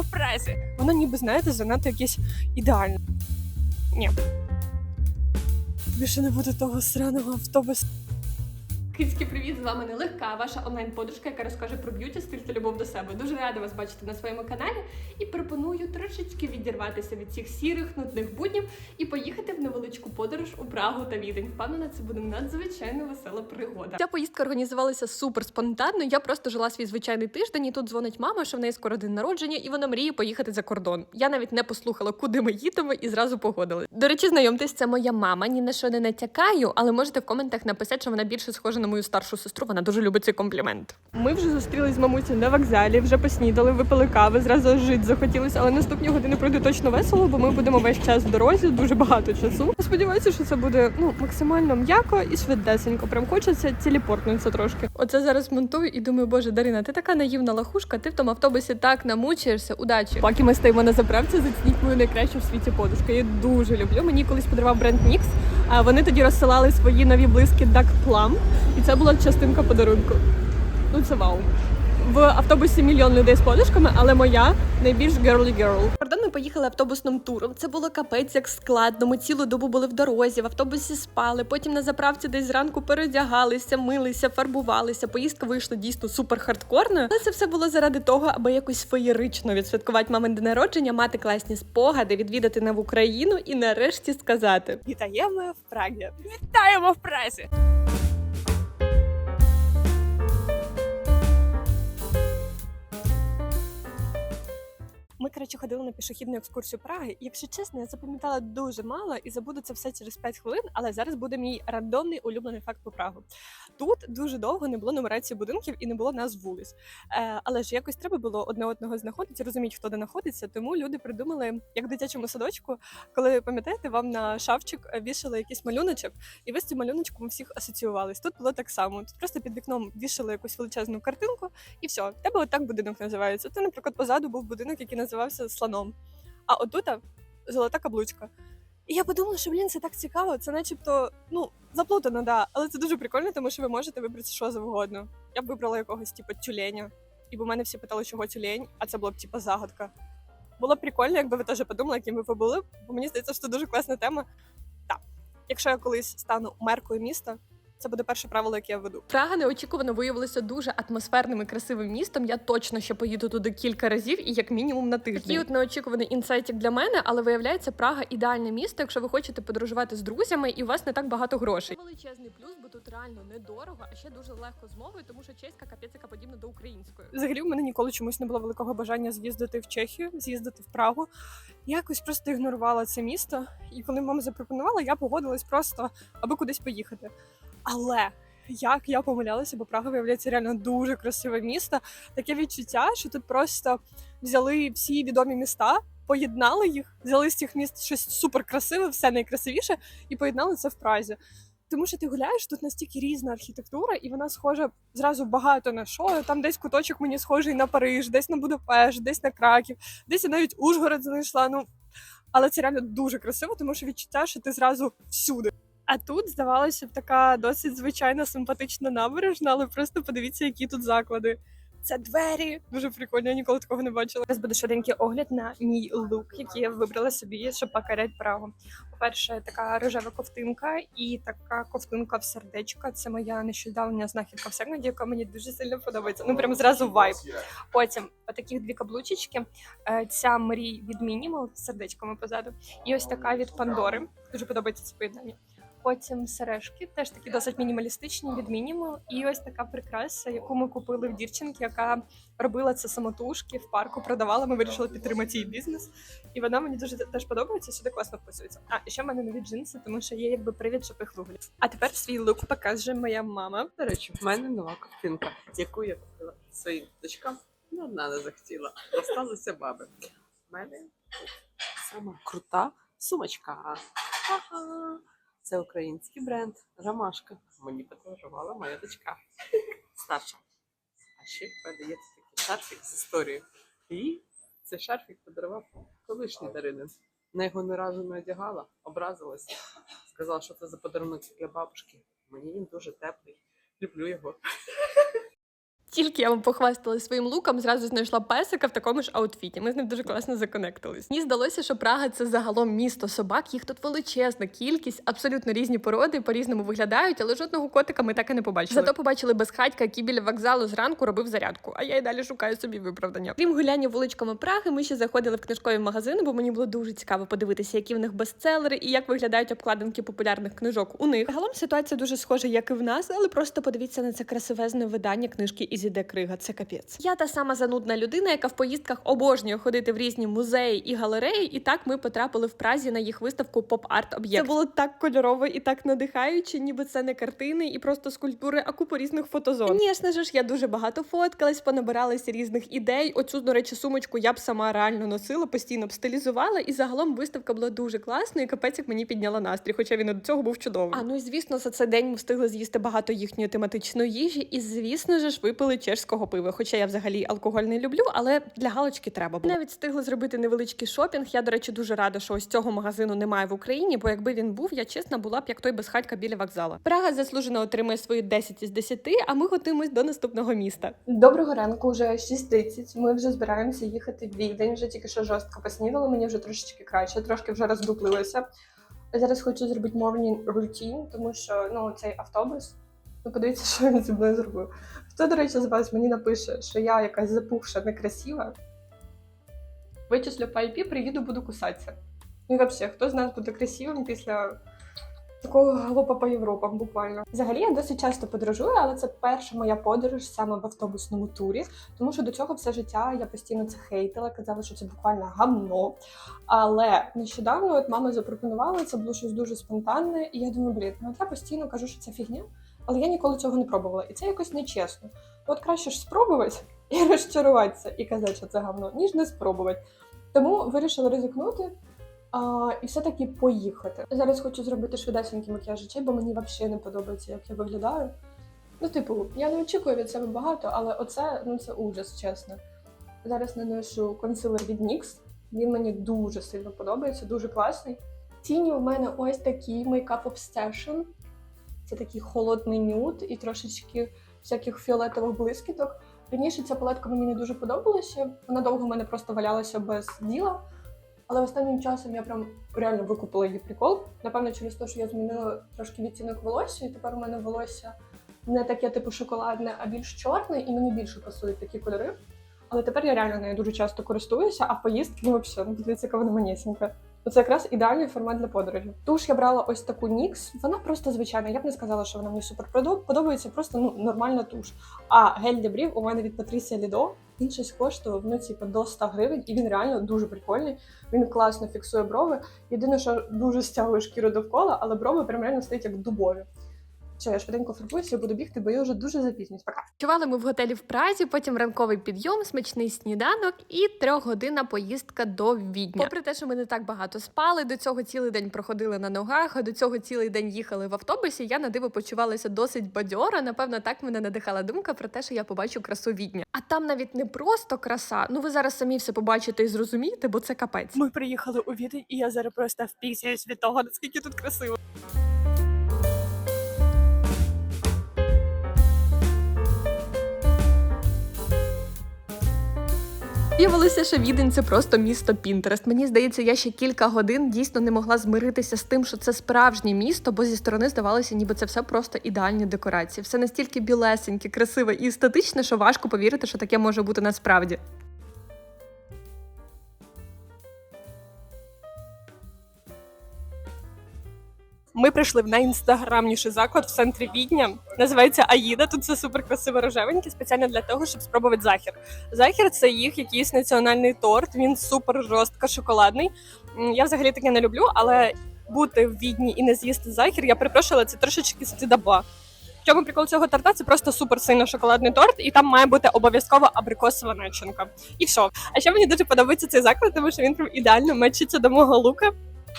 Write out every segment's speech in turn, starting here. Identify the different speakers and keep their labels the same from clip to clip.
Speaker 1: В пресі. Воно ніби, знаєте, занадто якесь ідеальне. Ні. Більше не буде того сраного автобуса. Кицьки, привіт! З вами нелегка, ваша онлайн-подружка, яка розкаже про б'юті, стиль та любов до себе. Дуже рада вас бачити на своєму каналі і пропоную трошечки відірватися від цих сірих, нудних буднів і поїхати в невеличку подорож у Прагу та Відень. Впевнена, це буде надзвичайно весела пригода. Ця поїздка організувалася супер спонтанно. Я просто жила свій звичайний тиждень, і тут дзвонить мама, що в неї скоро день народження, і вона мріє поїхати за кордон. Я навіть не послухала, куди ми їдемо, і зразу погодили. До речі, знайомтесь, це моя мама. Ні на що не натякаю, але можете в коментах написати, що вона більше схожа на мою старшу сестру. Вона дуже любить цей комплімент. Ми вже зустрілись з мамусею на вокзалі, вже поснідали, випили кави, зразу жити захотілося, але наступні години пройде точно весело, бо ми будемо весь час в дорозі, дуже багато часу. Сподіваюся, що це буде ну максимально м'яко і швидесенько. Прям хочеться телепортнутися трошки. Оце зараз монтую і думаю, боже, Дарина, ти така наївна лахушка, ти в тому автобусі так намучаєшся. Удачі. Поки ми стоїмо на заправці, зацініть мою найкращу в світі подушку. Я дуже люблю. Мені колись подарував бренд а вони тоді розсилали свої нові блиски Duck Plum, і це була частинка подарунку. Ну це вау. В автобусі мільйон людей з подушками, але моя найбільш girly girl. Кордон ми поїхали автобусним туром. Це було капець як складно. Ми цілу добу були в дорозі, в автобусі спали. Потім на заправці десь зранку переодягалися, милися, фарбувалися. Поїздка вийшла дійсно супер хардкорною. Але це все було заради того, аби якось феєрично відсвяткувати мамин день народження, мати класні спогади, відвідати нову країну і нарешті сказати: Вітаємо в Прагі! Вітаємо в пресі! Ми, коротше, ходили на пішохідну екскурсію Праги. І, якщо чесно, я запам'ятала дуже мало і забуду це все через 5 хвилин, але зараз буде мій рандомний улюблений факт по Прагу. Тут дуже довго не було нумерації будинків і не було назв вулиць. Е, але ж якось треба було одне одного знаходити, розуміти, хто де знаходиться. Тому люди придумали, як в дитячому садочку, коли пам'ятаєте, вам на шафчик е, вішали якийсь малюночок, і ви з цим малюночком всіх асоціювались. Тут було так само. Тут просто під вікном вішали якусь величезну картинку, і все. В тебе отак будинок називається. Це, наприклад, позаду був будинок, який називався слоном. А отута золота каблучка. І я подумала, що блін, це так цікаво. Це начебто, ну, заплутано, да. Але це дуже прикольно, тому що ви можете вибрати що завгодно. Я б вибрала якогось, типу, тюленя. І бо мене всі питали, чого тюлень, а це була б типу загадка. Було б прикольно, якби ви теж подумали, яким ви були, бо мені здається, що це дуже класна тема. Так, якщо я колись стану меркою міста, це буде перше правило, яке я веду. Прага неочікувано виявилася дуже атмосферним і красивим містом. Я точно ще поїду туди кілька разів і як мінімум на тиждень. Такий от неочікуваний інсайтик для мене, але виявляється, Прага ідеальне місто, якщо ви хочете подорожувати з друзями і у вас не так багато грошей. Величезний плюс, бо тут реально недорого, а ще дуже легко з мовою, тому що чеська капець подібна до української. Взагалі, в мене ніколи чомусь не було великого бажання з'їздити в Чехію, з'їздити в Прагу. Я якось просто ігнорувала це місто, і коли мама запропонувала, я погодилась просто, аби кудись поїхати. Але як я помилялася, бо Прага виявляється реально дуже красиве місто. Таке відчуття, що тут просто взяли всі відомі міста, поєднали їх, взяли з цих міст щось супер красиве, все найкрасивіше, і поєднали це в Празі. Тому що ти гуляєш, тут настільки різна архітектура, і вона схожа зразу багато на що. Там десь куточок мені схожий на Париж, десь на Будапешт, десь на Краків, десь я навіть Ужгород знайшла. Ну але це реально дуже красиво, тому що відчуття, що ти зразу всюди. А тут здавалося б така досить звичайна симпатична набережна, але просто подивіться, які тут заклади. Це двері дуже прикольно, я ніколи такого не бачила. Зараз буде швиденький огляд на мій лук, який я вибрала собі, щоб покоряти Прагу. По-перше, така рожева ковтинка і така ковтинка в сердечко. Це моя нещодавня знахідка в секунді, яка мені дуже сильно подобається. Ну прям зразу вайб. Потім отаких дві каблучечки. Е, Ця мрій від Minimal з сердечками позаду. І ось така від Пандори. Дуже подобається це поєднання. Потім сережки, теж такі досить мінімалістичні від Minimal. І ось така прикраса, яку ми купили в дівчинки, яка робила це самотужки в парку, продавала. Ми вирішили підтримати її бізнес. І вона мені дуже теж подобається, сюди класно вписується. А ще в мене нові джинси, тому що є якби привід, вигляд. А тепер свій лук покаже моя мама.
Speaker 2: До речі, в мене нова картинка, яку я купила своїм дочкам. Ну, одна не захотіла. Осталися баби. У мене сама крута сумочка. Ага. Це український бренд Ромашка. Мені подорожувала моя дочка. Старша. А ще передається такий шарфік з історією. І цей шарфік подарував колишній Даринин. На його ні разу не одягала, образилася. Сказала, що це за подарунок для бабушки. Мені він дуже теплий. Люблю його.
Speaker 1: Тільки я вам похвастала своїм луком, зразу знайшла песика в такому ж аутфіті. Ми з ним дуже класно законектились. Мені здалося, що Прага це загалом місто собак. Їх тут величезна кількість, абсолютно різні породи, по-різному виглядають, але жодного котика ми так і не побачили. Зато побачили безхатька, який біля вокзалу зранку робив зарядку. А я й далі шукаю собі виправдання. Крім гуляння вуличками Праги, ми ще заходили в книжкові магазини, бо мені було дуже цікаво подивитися, які в них бестселери і як виглядають обкладинки популярних книжок у них. Загалом ситуація дуже схожа, як і в нас, але просто подивіться на це красивезне видання книжки Ізіде Крига. Це капець. Я та сама занудна людина, яка в поїздках обожнює ходити в різні музеї і галереї. І так ми потрапили в Празі на їх виставку поп-арт об'єкт. Це було так кольорово і так надихаюче, ніби це не картини і просто скульптури, а купа різних фотозон. Звісно ж, я дуже багато фоткалась, понабиралася різних ідей. Оцю, до речі, сумочку я б сама реально носила, постійно б стилізувала. І загалом виставка була дуже класною. і Капець як мені підняла настрій, хоча він і до цього був чудовий. А ну і звісно, за цей день ми встигли з'їсти багато їхньої тематичної їжі, і звісно ж випили чешського пива. Хоча я взагалі алкоголь не люблю, але для галочки треба було. Навіть встигли зробити невеличкий шопінг. Я, до речі, дуже рада, що ось цього магазину немає в Україні, бо якби він був, я чесно була б як той безхатька біля вокзала. Прага заслужено отримує свої 10 із 10, а ми готуємось до наступного міста. Доброго ранку, вже 6.30. Ми вже збираємося їхати в Відень. Вже тільки що жорстко поснідали. Мені вже трошечки краще, трошки вже роздуплилася. Зараз хочу зробити morning routine, тому що ну цей автобус. Ну, подивіться, що він зі мною зробив. Хто, до речі, з вас мені напише, що я якась запухша, некрасива. Вичислю по IP, приїду, буду кусатися. Ну і взагалі, хто з нас буде красивим після такого галопа по Європам, буквально. Взагалі я досить часто подорожую, але це перша моя подорож саме в автобусному турі, тому що до цього все життя я постійно це хейтила, казала, що це буквально гамно. Але нещодавно от мама запропонувала, це було щось дуже спонтанне, і я думаю, блін, ну от я постійно кажу, що це фігня, але я ніколи цього не пробувала. І це якось нечесно. От краще ж спробувати і розчаруватися, і казати, що це гавно, ніж не спробувати. Тому вирішила ризикнути. А, і все-таки поїхати. Зараз хочу зробити швидесенький макіяж очей, бо мені взагалі не подобається, як я виглядаю. Ну, типу, я не очікую від себе багато, але оце ну це ужас, чесно. Зараз наношу консилер від NYX. Він мені дуже сильно подобається, дуже класний. Тіні у мене ось такі Makeup Obsession. Це такий холодний нюд і трошечки всяких фіолетових блискіток. Раніше ця палетка мені не дуже подобалася. Вона довго в мене просто валялася без діла. Але останнім часом я прям реально викупила її прикол. Напевно, через те, що я змінила трошки відтінок волосся, і тепер у мене волосся не таке типу шоколадне, а більш чорне, і мені більше пасують такі кольори. Але тепер я реально нею дуже часто користуюся, а поїздки ну, взагалі, подивіться, яка вона манісінька. Це якраз ідеальний формат для подорожі. Туш я брала ось таку NYX, вона просто звичайна. Я б не сказала, що вона мені супер подоб- подобається, просто ну, нормальна туш. А гель для брів у мене від Патрісія Лідо. Він щось коштував ну, типу, до 100 гривень, і він реально дуже прикольний. Він класно фіксує брови. Єдине, що дуже стягує шкіру довкола, але брови прям реально стоять як дубові. Що, я швиденько фарбуюся, буду бігти, бо я вже дуже запізнююсь. Пока. Чували ми в готелі в Празі, потім ранковий підйом, смачний сніданок і трьохгодинна поїздка до Відня. Попри те, що ми не так багато спали, до цього цілий день проходили на ногах, а до цього цілий день їхали в автобусі. Я на диво почувалася досить бадьоро. Напевно, так мене надихала думка про те, що я побачу красу Відня. А там навіть не просто краса. Ну ви зараз самі все побачите і зрозумієте, бо це капець. Ми приїхали у Відень, і я зараз просто впісяюсь від того, наскільки тут красиво. Виявилося, що Відень це просто місто Пінтерест. Мені здається, я ще кілька годин дійсно не могла змиритися з тим, що це справжнє місто, бо зі сторони здавалося, ніби це все просто ідеальні декорації. Все настільки білесеньке, красиве і естетичне, що важко повірити, що таке може бути насправді. Ми прийшли в найінстаграмніший заклад в центрі Відня. Називається Аїда. Тут це супер красиво рожевеньке, спеціально для того, щоб спробувати захір. Захір це їх якийсь національний торт. Він супер жорстко шоколадний. Я взагалі таке не люблю, але бути в Відні і не з'їсти захір, я перепрошую, але це трошечки стидоба. В чому прикол цього торта? Це просто супер сильно шоколадний торт, і там має бути обов'язково абрикосова начинка. І все. А ще мені дуже подобається цей заклад, тому що він прям ідеально мечиться до мого лука.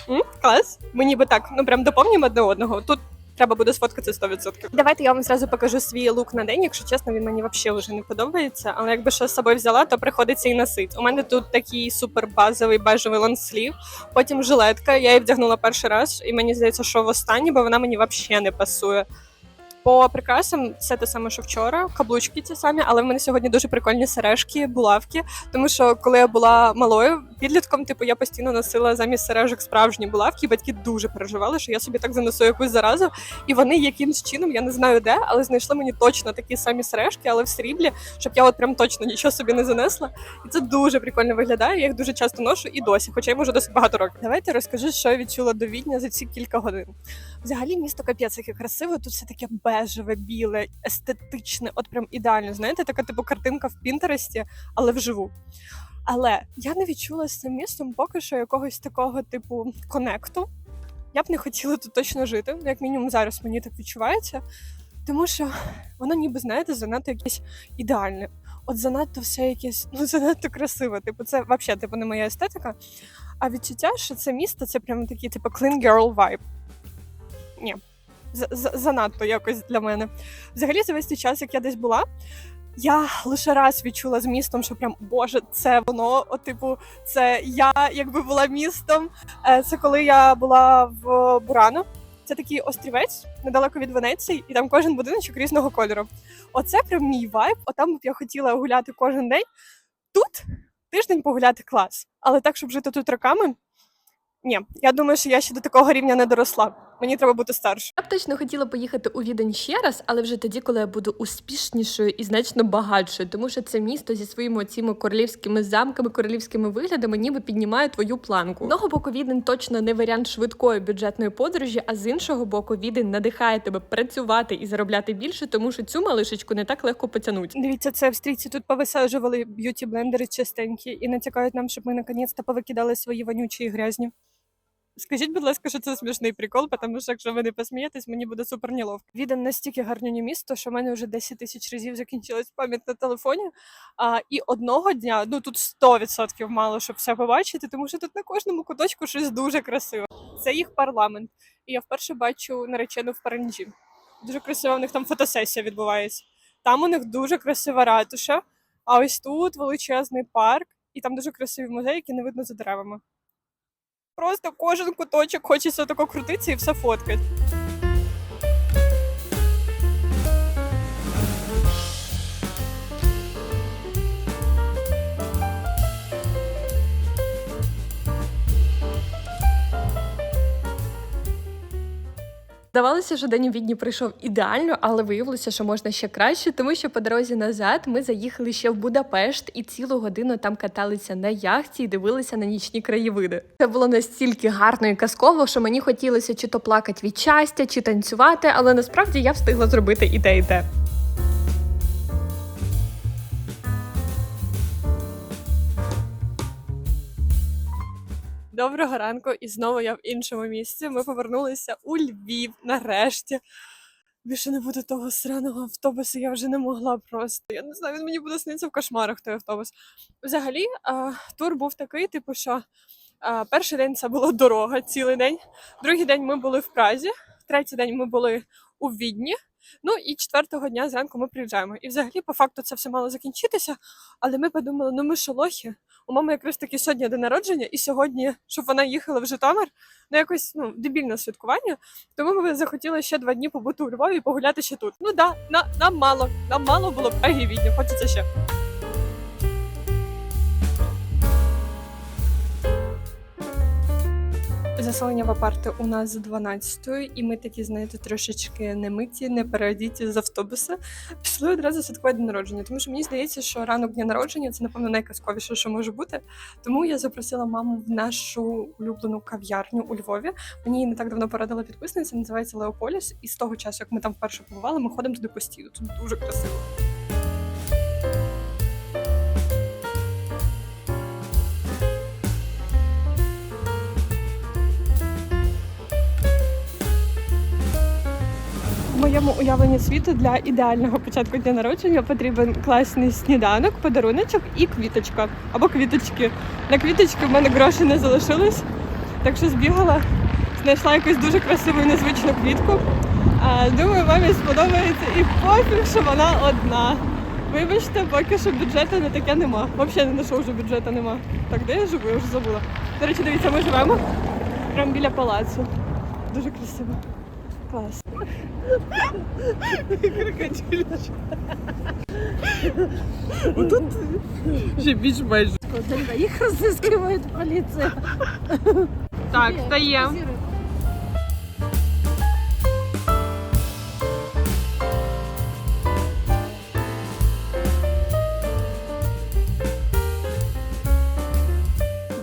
Speaker 1: М, клас. Ми ніби так, ну прям доповнюємо одне одного. Тут треба буде сфоткати 100%. Давайте я вам зразу покажу свій лук на день. Якщо чесно, він мені взагалі вже не подобається. Але якби що з собою взяла, то приходиться і носити. У мене тут такий супер базовий бежевий лонслів, потім жилетка. Я її вдягнула перший раз, і мені здається, що в останній, бо вона мені взагалі не пасує. По прикрасам це те саме, що вчора, каблучки ті самі, але в мене сьогодні дуже прикольні сережки, булавки. Тому що коли я була малою підлітком, типу я постійно носила замість сережок справжні булавки. і Батьки дуже переживали, що я собі так занесу якусь заразу. І вони якимсь чином, я не знаю де, але знайшли мені точно такі самі сережки, але в сріблі, щоб я от прям точно нічого собі не занесла. І це дуже прикольно виглядає. Я їх дуже часто ношу і досі, хоча йому вже досить багато років. Давайте розкажу, що я відчула до Відня за ці кілька годин. Взагалі, місто капець, яке красиве. Тут все таке бежеве, біле, естетичне, от прям ідеально. Знаєте, така типу картинка в Пінтересті, але вживу. Але я не відчула з цим містом поки що якогось такого типу конекту. Я б не хотіла тут точно жити, як мінімум зараз мені так відчувається. Тому що воно ніби, знаєте, занадто якесь ідеальне. От занадто все якесь, ну занадто красиве. Типу, це взагалі типу, не моя естетика. А відчуття, що це місто це прям такий, типу, clean girl vibe. Ні, занадто якось для мене. Взагалі, за весь цей час, як я десь була, я лише раз відчула з містом, що прям Боже, це воно. От, типу, це я якби була містом. Е, Це коли я була в Бурано. Це такий острівець недалеко від Венеції, і там кожен будиночок різного кольору. Оце прям мій вайб. Отам я хотіла гуляти кожен день. Тут тиждень погуляти клас. Але так, щоб жити тут роками. Ні, я думаю, що я ще до такого рівня не доросла. Мені треба бути старше.
Speaker 3: Я б точно хотіла поїхати у Відень ще раз, але вже тоді, коли я буду успішнішою і значно багатшою, тому що це місто зі своїми цими королівськими замками, королівськими виглядами, ніби піднімає твою планку. З одного боку, Відень точно не варіант швидкої бюджетної подорожі, а з іншого боку, Відень надихає тебе працювати і заробляти більше, тому що цю малишечку не так легко потягнуть.
Speaker 1: Дивіться, це австрійці тут повисаджували б'юті блендери чистенькі і натякають нам, щоб ми наконець-то повикидали свої вонючі і грязні. Скажіть, будь ласка, що це смішний прикол, тому що якщо ви не посмієтесь, мені буде супер неловко. Віден настільки гарнюнє місто, що в мене вже 10 тисяч разів закінчилась пам'ять на телефоні. А, і одного дня, ну тут 100% мало, щоб все побачити, тому що тут на кожному куточку щось дуже красиве. Це їх парламент. І я вперше бачу наречену в Паранджі. Дуже красиво, в них там фотосесія відбувається. Там у них дуже красива ратуша, а ось тут величезний парк, і там дуже красиві музеї, які не видно за деревами. Просто кожен куточок хочеться тако крутитися і все фоткати.
Speaker 3: Здавалося, що день у Відні прийшов ідеально, але виявилося, що можна ще краще, тому що по дорозі назад ми заїхали ще в Будапешт і цілу годину там каталися на яхті і дивилися на нічні краєвиди. Це було настільки гарно і казково, що мені хотілося чи то плакати від щастя, чи танцювати, але насправді я встигла зробити і те, і те.
Speaker 1: Доброго ранку, і знову я в іншому місці. Ми повернулися у Львів нарешті. Більше не буде того сраного автобусу, я вже не могла просто. Я не знаю, він мені буде снитися в кошмарах той автобус. Взагалі, а, тур був такий, типу, що а, перший день це була дорога цілий день. Другий день ми були в Празі, третій день ми були у Відні. Ну і четвертого дня зранку ми приїжджаємо. І взагалі, по факту, це все мало закінчитися. Але ми подумали, ну ми що лохи. У мами якраз таки сьогодні день народження, і сьогодні, щоб вона їхала в Житомир, ну якось ну дебільне святкування. Тому ми захотіли ще два дні побути у Львові і погуляти ще тут. Ну да, на, нам мало, нам мало було Відня, хочеться ще. Заселення в апарти у нас з 12 і ми такі, знаєте, трошечки не миті, не переодіті з автобуса. Пішли одразу святкувати день народження, тому що мені здається, що ранок дня народження це, напевно, найказковіше, що може бути. Тому я запросила маму в нашу улюблену кав'ярню у Львові. Мені не так давно порадила підписниця, називається Леополіс. І з того часу, як ми там вперше побували, ми ходимо туди постійно. Тут дуже красиво. Моєму уявленні світу для ідеального початку дня народження потрібен класний сніданок, подаруночок і квіточка або квіточки. На квіточки в мене грошей не залишилось, так що збігала, знайшла якусь дуже красиву і незвичну квітку. Думаю, мамі сподобається і пофіг, що вона одна. Вибачте, поки що бюджету на таке нема. Взагалі не на що вже бюджету нема. Так, де я живу? Я вже забула. До речі, дивіться, ми живемо прямо біля палацу. Дуже красиво. Клас.
Speaker 2: Отут ще більш-менш.
Speaker 4: Їх разыскивает поліція.
Speaker 1: Так, стаємо.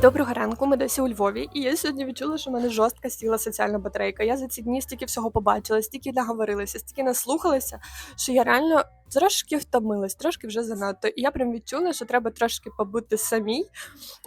Speaker 1: Доброго ранку, ми досі у Львові, і я сьогодні відчула, що в мене жорстка сіла соціальна батарейка. Я за ці дні стільки всього побачила, стільки наговорилася, стільки наслухалася, що я реально трошки втомилась, трошки вже занадто. І я прям відчула, що треба трошки побути самій,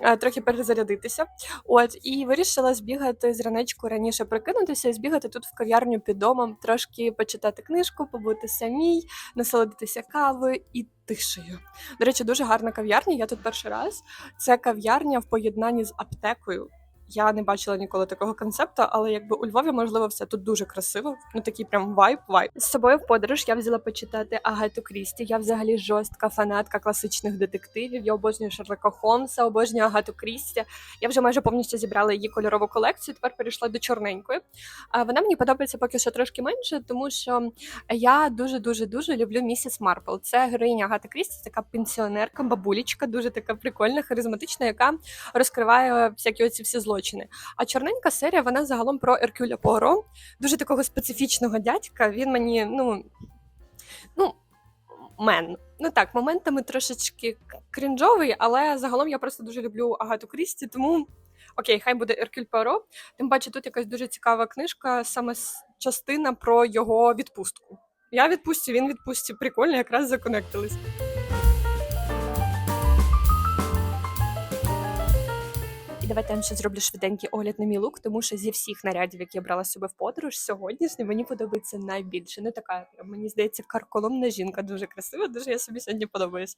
Speaker 1: е, трохи перезарядитися. От і вирішила збігати з ранечку раніше прокинутися і збігати тут в кав'ярню під домом, трошки почитати книжку, побути самій, насолодитися кавою і тишею. До речі, дуже гарна кав'ярня. Я тут перший раз. Це кав'ярня в поєднанні з аптекою. Я не бачила ніколи такого концепту, але якби у Львові можливо все тут дуже красиво. Ну такий прям вайб, вайб. З собою в подорож я взяла почитати Агату Крісті. Я взагалі жорстка фанатка класичних детективів. Я обожнюю Шерлока Холмса, обожнюю Агату Крісті. Я вже майже повністю зібрала її кольорову колекцію. Тепер перейшла до чорненької. А вона мені подобається поки що трошки менше, тому що я дуже дуже дуже люблю місіс Марпл. Це героїня Агати Крісті, така пенсіонерка, бабулічка, дуже така прикольна, харизматична, яка розкриває всякі оці всі злочини. А чорненька серія вона загалом про Еркюля Поро, дуже такого специфічного дядька. Він мені ну. ну мен. Ну так, моментами трошечки крінжовий, але загалом я просто дуже люблю Агату Крісті, тому окей, хай буде Еркюль Поро. Тим паче, тут якась дуже цікава книжка, саме частина про його відпустку. Я в відпустці, він відпустці. Прикольно, якраз законектились. Давайте я зроблю швиденький огляд на мій лук, тому що зі всіх нарядів, які я брала собою в подорож, сьогоднішній мені подобається найбільше. Не така, мені здається, карколомна жінка, дуже красива, дуже я собі сьогодні подобаюсь.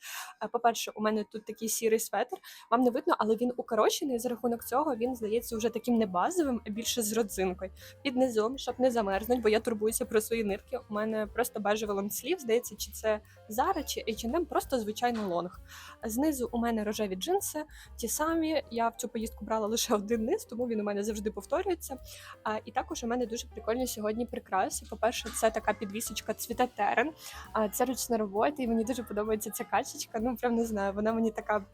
Speaker 1: По-перше, у мене тут такий сірий светр. Вам не видно, але він укорочений. За рахунок цього він здається вже таким не базовим, а більше з родзинкою. Під низом, щоб не замерзнуть, бо я турбуюся про свої нирки. У мене просто бежевий лонгслів, здається, чи це Zara, чи H&M, просто звичайний лонг. Знизу у мене рожеві джинси, ті самі. Я в цю поїздку брала лише один низ, тому він у мене завжди повторюється. А, і також у мене дуже прикольні сьогодні прикраси. По-перше, це така підвісочка цвіта терен. А це ручна робота, і мені дуже подобається ця качечка. Ну прям не знаю, вона мені така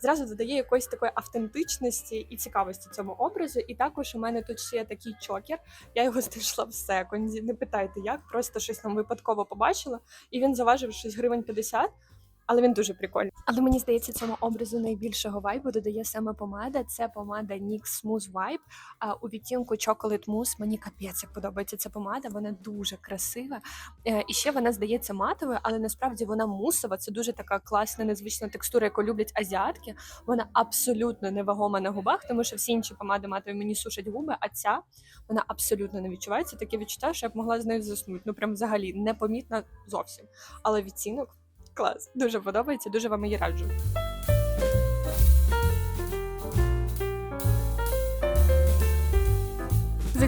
Speaker 1: зразу додає якоїсь такої автентичності і цікавості цьому образу. І також у мене тут ще є такий чокер. Я його знайшла в секунді. Не питайте, як просто щось там випадково побачила, і він заважив щось гривень 50. Але він дуже прикольний. Але мені здається, цьому образу найбільшого вайбу додає саме помада. Це помада NYX Smooth Vibe. А у відтінку Chocolate Mousse мені капець подобається ця помада. Вона дуже красива. Е, І ще вона здається матовою, але насправді вона мусова. Це дуже така класна, незвична текстура, яку люблять азіатки. Вона абсолютно невагома на губах, тому що всі інші помади матові мені сушать губи, а ця вона абсолютно не відчувається. Таке відчуття, що я б могла з нею заснути. Ну прям взагалі непомітна зовсім. Але відтінок клас. Дуже подобається, дуже вам її раджу.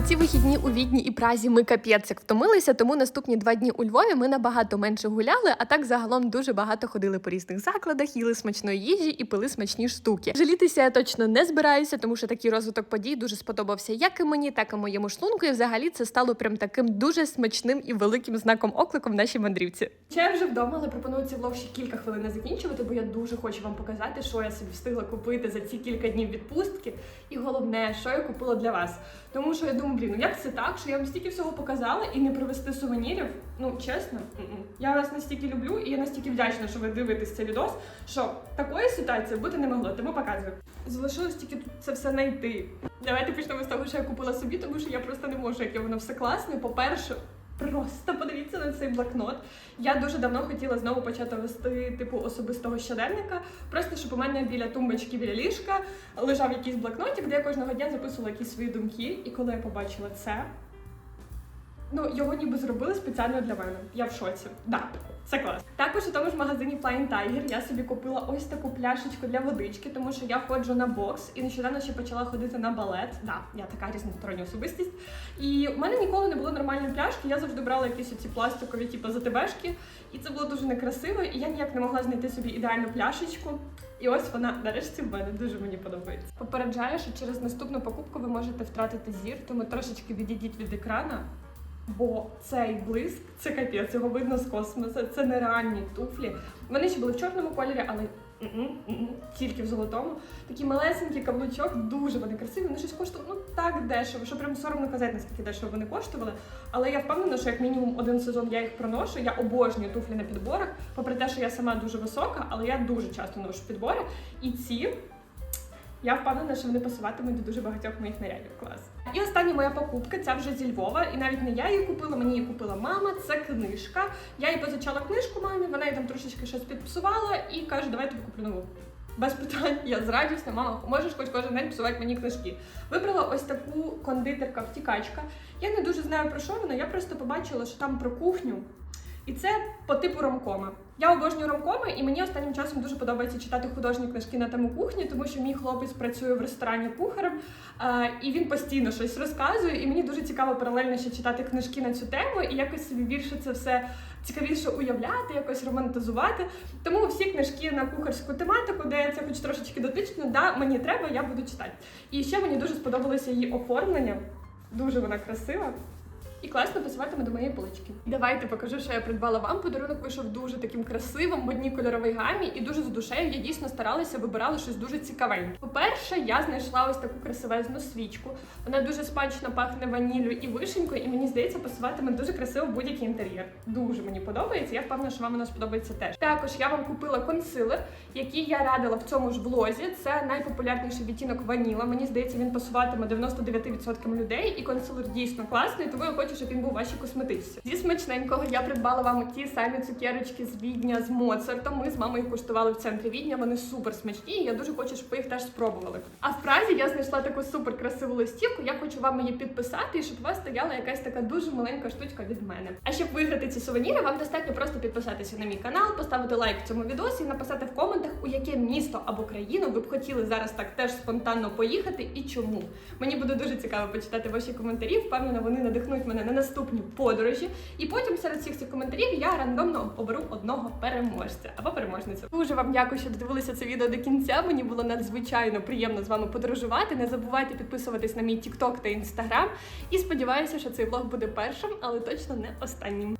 Speaker 3: Ці вихідні у Відні і Празі ми капець як втомилися, тому наступні два дні у Львові ми набагато менше гуляли, а так загалом дуже багато ходили по різних закладах, їли смачної їжі і пили смачні штуки. Жалітися я точно не збираюся, тому що такий розвиток подій дуже сподобався як і мені, так і моєму шлунку. І взагалі це стало прям таким дуже смачним і великим знаком оклику в нашій мандрівці.
Speaker 1: Я вже вдома, але пропоную цей влог ще кілька хвилин закінчувати, бо я дуже хочу вам показати, що я собі встигла купити за ці кілька днів відпустки. І головне, що я купила для вас. Тому що я думаю, блін, ну як це так, що я вам стільки всього показала і не привезти сувенірів? Ну чесно, я вас настільки люблю і я настільки вдячна, що ви дивитесь цей відос, що такої ситуації бути не могло, тому показую. Залишилось тільки тут це все знайти. Давайте почнемо з того, що я купила собі, тому що я просто не можу, яке воно все класне. По-перше, Просто подивіться на цей блокнот. Я дуже давно хотіла знову почати вести типу особистого щоденника. Просто щоб у мене біля тумбочки, біля ліжка лежав якийсь блокнотик, де я кожного дня записувала якісь свої думки. І коли я побачила це, ну його ніби зробили спеціально для мене. Я в шоці. Да, це клас. Також у тому ж магазині Flying Tiger я собі купила ось таку пляшечку для водички, тому що я ходжу на бокс і нещодавно ще почала ходити на балет. Да, я така різностороння особистість. І у мене ніколи не було нормальної пляшки. Я завжди брала якісь оці пластикові, типу ЗТБшки, і це було дуже некрасиво. І я ніяк не могла знайти собі ідеальну пляшечку. І ось вона нарешті в мене дуже мені подобається. Попереджаю, що через наступну покупку ви можете втратити зір, тому трошечки відійдіть від екрана. Бо цей блиск, це капець, його видно з космосу. Це нереальні туфлі. Вони ще були в чорному кольорі, але тільки в золотому. Такий малесенький каблучок, дуже вони красиві. Вони щось коштували ну так дешево, що прям соромно казати, наскільки дешево вони коштували. Але я впевнена, що як мінімум один сезон я їх проношу. Я обожнюю туфлі на підборах, попри те, що я сама дуже висока, але я дуже часто ношу підбори. І ці я впевнена, що вони пасуватимуть до дуже багатьох моїх нарядів. Клас. І остання моя покупка, ця вже зі Львова, і навіть не я її купила, мені її купила мама. Це книжка. Я їй позичала книжку мамі, вона їй там трошечки щось підпсувала і каже, давай тобі куплю нову. Без питань, я з радістю, мама, можеш хоч кожен день псувати мені книжки. Вибрала ось таку кондитерка втікачка. Я не дуже знаю про що вона, я просто побачила, що там про кухню. І це по типу ромкома. Я обожнюю ромкоми, і мені останнім часом дуже подобається читати художні книжки на тему кухні, тому що мій хлопець працює в ресторані кухарем, і він постійно щось розказує. І мені дуже цікаво паралельно ще читати книжки на цю тему і якось собі більше це все цікавіше уявляти, якось романтизувати. Тому всі книжки на кухарську тематику, де це хоч трошечки дотично, да, мені треба, я буду читати. І ще мені дуже сподобалося її оформлення. Дуже вона красива. І класно пасуватиме до моєї полички. Давайте покажу, що я придбала вам. Подарунок вийшов дуже таким красивим в одній кольоровій гамі і дуже з душею. Я дійсно старалася, вибирала щось дуже цікавеньке. По-перше, я знайшла ось таку красивезну свічку. Вона дуже смачно пахне ваніллю і вишенькою, і мені здається, пасуватиме дуже красиво будь-який інтер'єр. Дуже мені подобається. Я впевнена, що вам воно сподобається теж. Також я вам купила консилер, який я радила в цьому ж влозі. Це найпопулярніший відтінок ваніла. Мені здається, він пасуватиме 99% людей, і консилер дійсно класний, тому я хочу, щоб він був вашій косметичці. Зі смачненького я придбала вам ті самі цукерочки з Відня з Моцартом. Ми з мамою куштували в центрі Відня. Вони супер смачні. і Я дуже хочу, щоб ви їх теж спробували. А в Празі я знайшла таку супер красиву листівку. Я хочу вам її підписати, і щоб у вас стояла якась така дуже маленька штучка від мене. А щоб виграти ці сувеніри, вам достатньо просто підписатися на мій канал, поставити лайк цьому відосі і написати в коментах, у яке місто або країну ви б хотіли зараз так теж спонтанно поїхати і чому. Мені буде дуже цікаво почитати ваші коментарі. Впевнена, вони надихнуть мене на наступні подорожі. І потім серед всіх цих коментарів я рандомно оберу одного переможця або переможницю. Дуже вам дякую, що додивилися це відео до кінця. Мені було надзвичайно приємно з вами подорожувати. Не забувайте підписуватись на мій TikTok та Instagram. І сподіваюся, що цей влог буде першим, але точно не останнім.